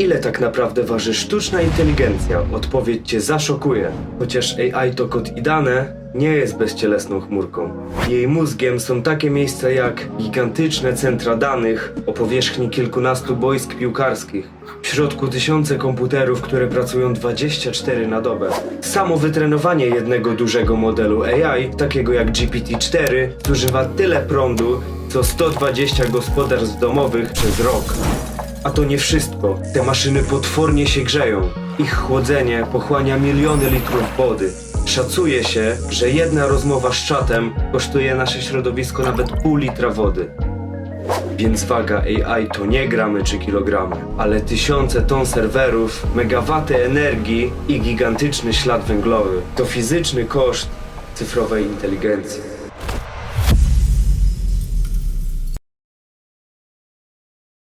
Ile tak naprawdę waży sztuczna inteligencja? Odpowiedź cię zaszokuje. Chociaż AI to kod i dane, nie jest bezcielesną chmurką. Jej mózgiem są takie miejsca jak gigantyczne centra danych o powierzchni kilkunastu boisk piłkarskich. W środku tysiące komputerów, które pracują 24 na dobę. Samo wytrenowanie jednego dużego modelu AI, takiego jak GPT-4, zużywa tyle prądu, co 120 gospodarstw domowych przez rok. A to nie wszystko. Te maszyny potwornie się grzeją. Ich chłodzenie pochłania miliony litrów wody. Szacuje się, że jedna rozmowa z czatem kosztuje nasze środowisko nawet pół litra wody. Więc waga AI to nie gramy czy kilogramy, ale tysiące ton serwerów, megawaty energii i gigantyczny ślad węglowy. To fizyczny koszt cyfrowej inteligencji.